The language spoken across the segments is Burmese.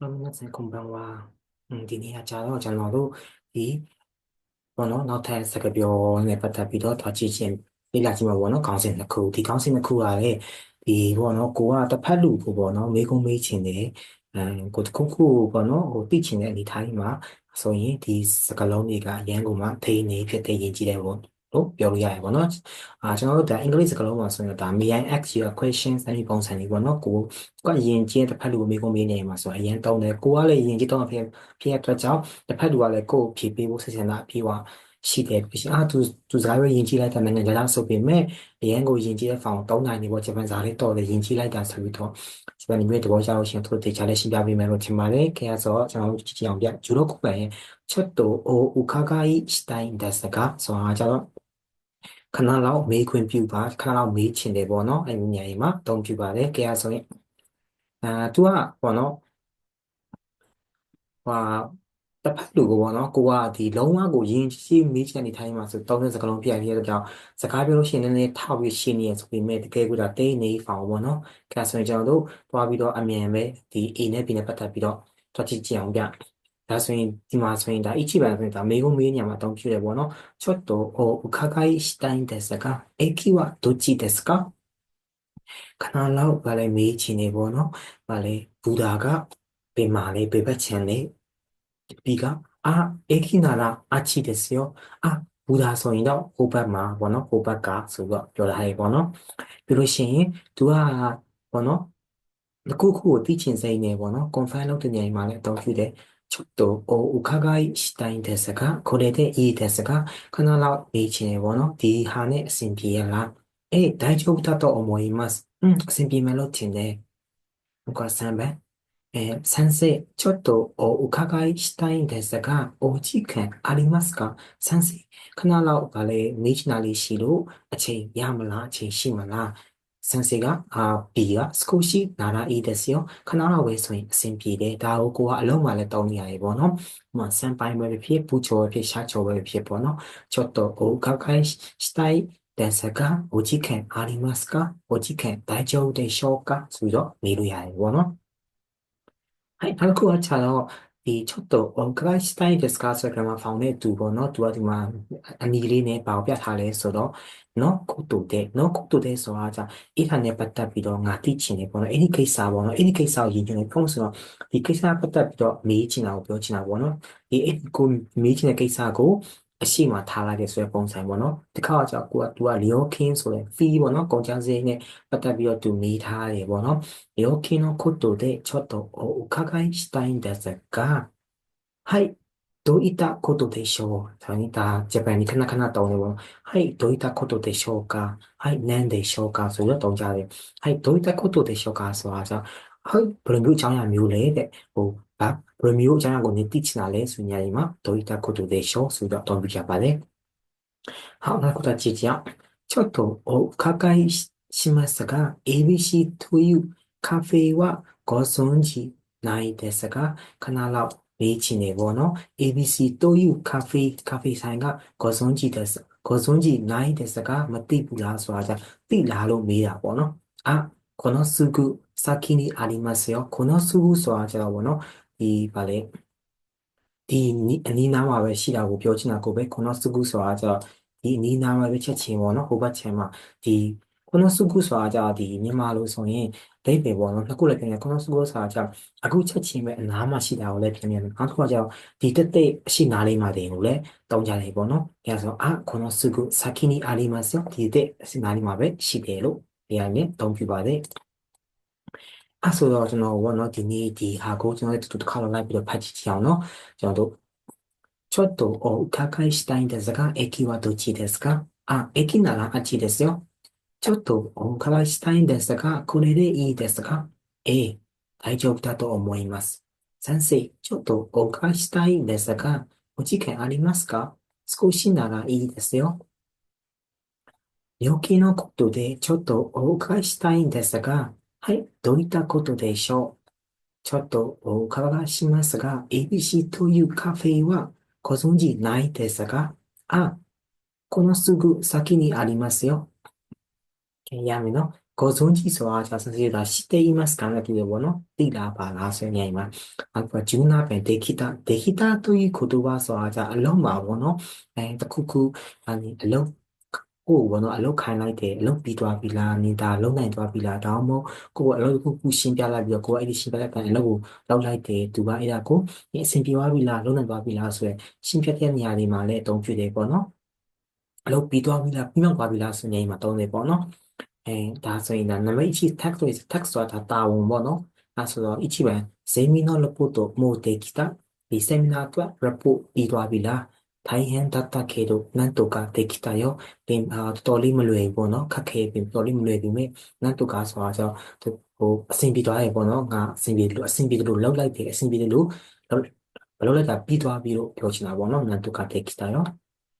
အားလုံးဆက်ကွန်ပန်ဝါอืมဒီနေ့ကကြာတော့ကျွန်တော်တို့ဒီဘောနော်နောက်ထပ်စကားပြောနဲ့ပတ်သက်ပြီးတော့သွားကြည့်ချင်းလေ့လာကြည့်မှာပေါ့နော်ခေါင်းစဉ်တစ်ခုဒီခေါင်းစဉ်တစ်ခုကလည်းဒီဘောနော်ကိုကတစ်ဖက်လူကိုပေါ့နော်မေးခွန်းမေးချင်တယ်အဲကိုတစ်ခုခုပေါ့နော်ဟိုသိချင်တဲ့အနေထားကြီးမှာဆိုရင်ဒီစကားလုံးတွေကအရန်ကိုမှထိနေဖြစ်တဲ့ယဉ်ကျေးတဲ့ပေါ့ လို့ပြောလို့ရတယ်ပေါ့နော်။အာကျွန်တော်တို့ဒါအင်္ဂလိပ်စကားလုံးမှာဆိုရင်ဒါ may I ask you a question စတဲ့ပုံစံလေးပေါ့နော်။ကိုကယဉ်ကျေးတစ်ဖက်လူကိုမေးခွန်းမေးနေမှာဆိုအရင်တုံးတယ်။ကိုကလည်းယဉ်ကျေးတော့ဖြစ်ဖြစ်တဲ့အတွက်ကြောင့်တစ်ဖက်လူကလည်းကိုကိုဖြေပေးဖို့ဆက်ဆံတာအပြေးဝရှိတယ်ပြီးရှင်အာသူသူစကားရယဉ်ကျေးလိုက်တာနဲ့လည်းဆိုပေမဲ့အရင်ကိုယဉ်ကျေးတဲ့ဖောင်၃နိုင်နေပေါ့ဂျပန်စာလေးတော်တယ်ယဉ်ကျေးလိုက်တာဆိုပြီးတော့ဂျပန်မျိုးတဘောရလို့ရှင်သူတို့တေချာလေးရှင်းပြပေးမယ်လို့ထင်ပါတယ်။ခင်ဗျာဆိုတော့ကျွန်တော်တို့ကြည့်ကြည့်အောင်ပြဂျူရိုခုပန်ရဲ့ချက်တိုအိုဥခါဂိုင်းစတိုင်ဒက်စကဆိုတာကြတော့ ခဏလောက်မေးခွင့်ပြုပါခဏလောက်မေးချင်တယ်ပေါ့နော်အဲ့ဒီနေရာကြီးမှာတုံးပြပါတယ်ကြရဆိုရင်အာသူကပေါ့နော်ဟာတစ်ဖက်လူကပေါ့နော်ကိုကဒီလုံးဝကိုယဉ်ကျေးမေးချင်နေထိုင်မှာဆိုတောင်းတဲ့စကားလုံးပြပြတဲ့ကြောင့်စကားပြောလို့ရှိရင်လည်းနည်းနည်းထောက်ပြီးရှင်းနေရဆိုပေမဲ့တကယ်ကဒါတိတ်နေဖောင်ပေါ့နော်ကြဆိုရင်ကျွန်တော်တို့သွားပြီးတော့အမြန်ပဲဒီ A နဲ့ B နဲ့ပတ်သက်ပြီးတော့တွက်ကြည့်ကြအောင်ပြ ဒါဆိုရင်ဒီမှာဆိုရင်ဒါ一番ဆိုရင်ဒါမေးခွန်းမေးညမှာတောင်းပြတယ်ပေါ့နော်ちょっとお伺いしたいんですが駅はどっちですかခဏလောက်ဗာလဲမေးချင်နေပေါ့နော်ဗာလဲဘူဒါကပင်မာလေးပေပတ်ချင်လေးပြီးကအာ駅ならあっちですよအာဘူဒါဆိုရင်တော့ဟိုဘက်မှာပေါ့နော်ဟိုဘက်ကဆိုတော့ပြောတာဟဲ့ပေါ့နော်ပြီးလို့ရှိရင် तू ကပေါ့နော်တခုခုကိုသိချင်စိမ့်နေပေါ့နော် confirm လုပ်တဲ့နေရာမှာလည်းအသုံးပြုတယ် ちょっとお伺いしたいんですが、これでいいですが、必ずいいチネボの D ハネシンピエラ。え、大丈夫だと思います。うん、シンピメロティネ。お母さんべ。えー、先生、ちょっとお伺いしたいんですが、お時間ありますか？先生、必ずバレミジナリシロ、あちやむら、あちしまら。先生ကအာ B က少しနာရာいいですよခဏတော့ပဲဆိုရင်အဆင်ပြေတယ်ဒါကိုကိုကအလုံးမလည်းတောင်းနေရတယ်ပေါ့နော်ဟိုမှာစံပိုင်းပဲဖြစ်ပူချော်ဖြစ်ရှာချော်ပဲဖြစ်ပေါ့နော်ちょっとお伺いしたいですがお時間ありますかお時間大丈夫でしょうかဆိုပြီးတော့မေးလို့ရတယ်ပေါ့နော်はいနောက်တစ်ခုကခြားတော့ ဒီちょっとお伺いしたいですかဆိုကြမှာဖောင်တဲ့သူပေါ့နော်သူကဒီမှာအနီလေးနဲ့ပါပြထားလဲဆိုတော့နော်ကုတ်တူတဲ့နော်ကုတ်တူတဲ့ဆိုတာじゃအဲ့ဒါနဲ့ပတ်သက်ပြီးတော့ငါသိချင်တယ်ပေါ့နော်အဲ့ဒီကိစ္စပေါ့နော်အဲ့ဒီကိစ္စကိုရည်ညွှန်းနေဖုန်းဆိုတော့ဒီကိစ္စပတ်သက်ပြီးတော့မေးချင်တာကိုပြောချင်တာပေါ့နော်ဒီအဲ့ဒီကိုမေးချင်တဲ့ကိစ္စကို အရှိမထားလိုက်တဲ့ဆိုတဲ့ပုံစံပေါ့နော်ဒီခါကျတော့ကိုက तू ကလျောခင်းဆိုတဲ့ fee ပေါ့နော်ကုန်ကျစရိတ်နဲ့ပတ်သက်ပြီးတော့ तू မေးထားတယ်ပေါ့နော်လျောခင်းのことでちょっとお伺いしたいんですがはいどういったことでしょうそれにだ、ジャパンにかなかなと思う。はい、どういったことでしょうかはい、何でしょうかဆိုတော့တောင်းကြတယ်။はい、どういったことでしょうかဆိုတာじゃ はい、ဘယ်လိုမျိုးအကြောင်းအရာမျိုးလဲတဲ့။ဟိုဘာဘယ်လိုမျိုးအကြောင်းအရာကိုနေသိချင်တာလဲဆိုညာဒီမှာどういったことでしょうဆိုတော့တောင်းပြကြပါတယ်။ဟုတ်နောက်တစ်ခုကြည့်ကြအောင်။ちょっとお伺いしますが、ABC というカフェはご存知ないですが、ခဏလောက်မေးချင်နေပေါ့နော် ABC တိုယူကာဖေးကာဖေးဆိုင်ကဂေါ်စွန်ဂျီတဲ့ဂေါ်စွန်ဂျီနိုင်တဲ့စကားမသိဘူးလားဆိုတာじゃသိလားလို့မေးတာပေါ့နော်အာ このすぐ先にありますよこのすぐဆိုတာကြတော့ပေါ့နော်ဒီဗာလေဒီအနီးနားမှာပဲရှိတာကိုပြောချင်တာကိုပဲこのすぐဆိုတာကြတော့ဒီအနီးနားမှာပဲချက်ချင်းပေါ့နော်ဟိုဘက်ချင်မှာဒီこのすぐဆိုတာကြတော့ဒီမြန်မာလိုဆိုရင်ဒိတ်ပဲပေါ့နော်နှစ်ခုလည်းပြန်ရこのすぐဆိုတာကြအခုချက်ချင်းပဲအနားမှာရှိတာကိုလည်းပြန်ပြန်နောက်တစ်ခုကကြတော့ဒီတက်တက်အရှိနားလေးမှာတင်ကိုလည်းတောင်းကြတယ်ပေါ့နော်အဲဆိုあこのすぐ先にありますよဒီတက်အရှိနားလေးမှာပဲရှိတယ်လို့ ပြန်ရင်တောင်းပြပါတယ်အဲ့ဆိုတော့ကျွန်တော်ဘောနော်ဒီနေ့ဒီဟာကိုကျွန်တော်တို့တစ်ခါလောက်လိုက်ပြီးတော့ဖတ်ကြည့်ကြအောင်နော်ကျွန်တော်တို့ちょっとお伺いしたいんですが、駅はどっちですかあ、駅ならあっちですよ。ちょっとお伺いしたいんですが、これでいいですかええ、大丈夫だと思います。先生、ちょっとお伺いしたいんですが、お時間ありますか少しならいいですよ。 病気のことでちょっとお伺いしたいんですが、はい、どういったことでしょう？ちょっとお伺いしますが、ABC というカフェはご存知ないですが、あ、このすぐ先にありますよ。闇のご存知そうあさせ知っていますか？なければの、ディラバラセニアイ今、あとはジ17編できた、できたという言葉そうあざ、ロマをの、えっと、ここ、あの、ロ အလုံးကိုဘောနော်အလုံးခိုင်းလိုက်တယ်အလုံးပြီးသွားပြီလားနေတာလုံးနိုင်သွားပြီလားဒါမှမဟုတ်ကိုကအလုံးတစ်ခုခုရှင်းပြလိုက်ပြီးတော့ကိုကအဲ့ဒီရှင်းပြလိုက်တဲ့အလုံးကိုလောက်လိုက်တယ်သူကအဲ့ဒါကိုအဆင်ပြေသွားပြီလားလုံးနိုင်သွားပြီလားဆိုရယ်ရှင်းပြတဲ့နေရာတွေမှာလည်းအသုံးပြုတယ်ပေါ့နော်အလုပ်ပြီးသွားပြီလားပြီးမှသွားပြီလားဆိုရင်မှာတုံးတယ်ပေါ့နော်အဲဒါဆိုရင်ဒါနံပါတ်1 text ဆိုရင် text ဆိုတာတာဝန်ပေါ့နော်အဲဆိုတော့1番ゼミのレポートもうできたဒီ seminar အတွက် report ပြီးသွားပြီလား 大変だったけどなんとかできたよဒီအာတော်လေးမလွယ်ဘူးပေါ့နော်ခက်ခဲပြီတော်လေးမလွယ်ပြီမဲ့なんとかဆိုတာကြောင့်ဟိုအဆင်ပြေသွားတယ်ပေါ့နော်ငါအဆင်ပြေလို့အဆင်ပြေလို့လောက်လိုက်တယ်အဆင်ပြေလို့ဘလို့လိုက်တာပြီးသွားပြီလို့ပြောချင်တာပေါ့နော်なんとかできたよ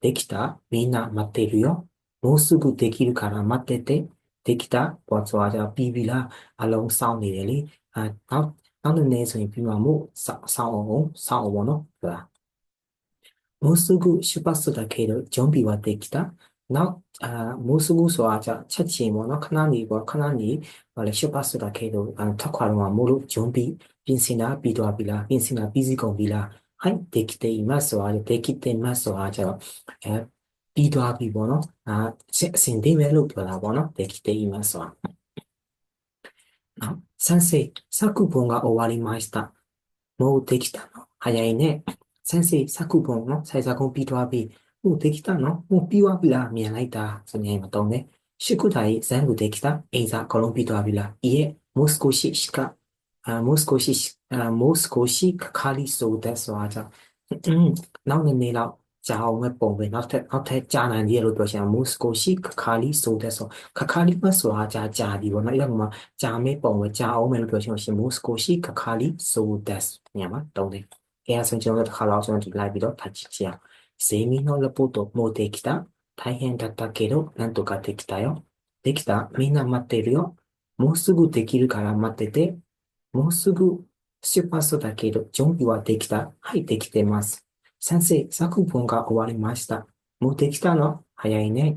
できたみんな待ってるよ。もうすぐできるから待ってて。できたပေါ်သွားကြပြီးပြီလားအလုံးစောင့်နေတယ်လေအဲနောက်နောက်နည်းနည်းဆိုရင်ပြီးမှမို့စောင့်စောင့်အောင်စောင့်အောင်ပေါ့နော်ဟုတ်လား もうすぐ出発だけど、準備はできた？な、あ、もうすぐそう、あ、じゃあ、チェッチも、な、かなり、かなり、あれ、出発だけど、あの、ところは、もう、準備、ピンシナ、ビドアビラ、ピンシナ、ビジゴビラ、はい、できています。あれ、できています。あ、じゃあ、え、ビドアビボの、あ、シンディメロプラボの、できています。あ、先生、作文が終わりました。もうできたの？早いね。 စမ်းစေစကုပုံနော်ဆိုင်စကုံပြီးသွားပြီဟိုဒေခိတာနော်ဟိုပြီးသွားပြီလားမြင်လိုက်တာစနေမတုံးနဲ့ရှစ်ခုတိုင်ဇန်ကုဒေခိတာအိမ်စာအကုန်လုံးပြီးသွားပြီလားဤရဲ့မော်စကိုရှိရှ်ကမော်စကိုရှိမော်စကိုရှိခါလီဆိုတဲ့ဆိုတာကြောင့်နောက်နေနေတော့ကြာအောင်ပဲပုံပဲနောက်ထပ်နောက်ထပ်ကြာနိုင်တယ်လို့ပြောချင်မို့စကိုရှိခခါလီဆိုတဲ့ဆိုခခါလီမဆိုတာကြာကြာပြီပေါ့နော်အဲ့ဒါကမှကြာမေးပုံပဲကြာအောင်ပဲလို့ပြောချင်ရှင်မို့စကိုရှိခခါလီဆိုတဲ့ညမှာတုံးတယ် 平安尊寺の方からそのラビの立ちや、睡眠のレポートもできた？大変だったけど、なんとかできたよ。できた？みんな待ってるよ。もうすぐできるから待ってて。もうすぐ出発だけど、準備はできた？はい、できてます。先生、作文が終わりました。もうできたの？早いね。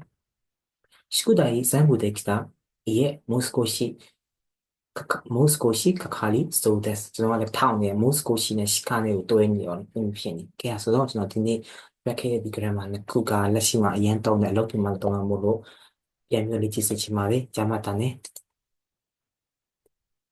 宿題全部できた？いえ、もう少し。 မိုးစကိုရှိခခါလီဆိုတဲ့ကျွန်တော်ကလည်းထောင်းနေမိုးစကိုရှိနဲ့ရှိခနဲ့ကိုတွဲနေရောပြင်ဖြစ်နေကဲဆိုတော့ကျွန်တော်ဒီနေ့ back here ဒီ grammar နဲ့ခုကလက်ရှိမှာအရင်တုံးတဲ့အလုပ်တွေမှာတုံးမှာမို့လို့ပြန်ပြီးလေ့ကျင့်စစ်ချင်ပါတယ်ဂျာမတန်နဲ့